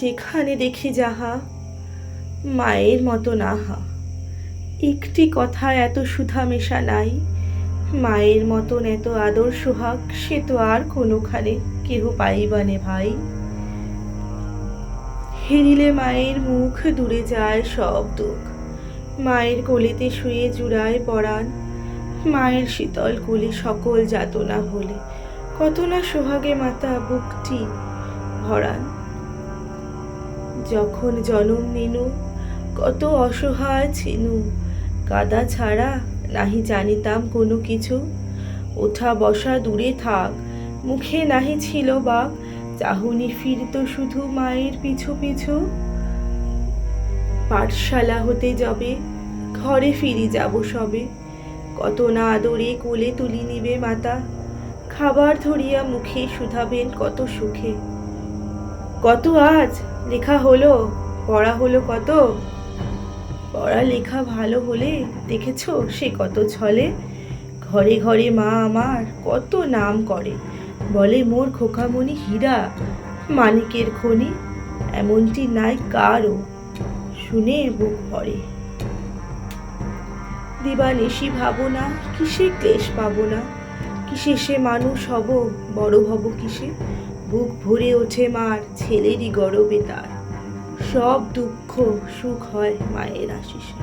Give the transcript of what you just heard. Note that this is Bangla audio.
যেখানে দেখি যাহা, মায়ের মতো নাহা। একটি কথা এত সুধা মেশা নাই, মায়ের মতন এত আদর সোহাগ, সে তো আর কোনোখানে কেহ পাইবানে ভাই। হেরিলে মায়ের মুখ দূরে যায় সব দুঃখ। মায়ের কোলেতে শুয়ে জুড়ায় পরাণ, মায়ের শীতল কোলে সকল যাতনা ভোলে কত না সোহাগে মাতা বুকটি ভরান যখন জনম নিনু, কত অসহায় ছিনু। কাদা ছাড়া নাহি জানিতাম কোনো কিছু। ওঠা বসা দূরে থাক, মুখে নাহি ছিল বা চাহুনি ফিরত শুধু মায়ের পিছু পিছু। পাঠশালা হতে যাবে, ঘরে ফিরি যাব সবে। কত না আদরে কোলে তুলি নিবে মাতা। খাবার ধরিয়া মুখে শুধাবেন কত সুখে। কত আজ লেখা হলো, পড়া হলো কত? পড়া লেখা ভালো হলে দেখেছ সে কত ছলে? ঘরে ঘরে মা আমার কত নাম করে, বলে মোর খোকামণি হীরা মানিকের খনি, এমনটি নাই কারও, শুনে বুক ভরে। দিবানিশি ভাবনা কিসে ক্লেশ পাবো না, কিসে সে মানুষ হব, বড় হব কিসে? বুক ভরে ওঠে মার ছেলেরই গরবে তার। সব দুঃখ সুখ হয় মায়ের আশিসে।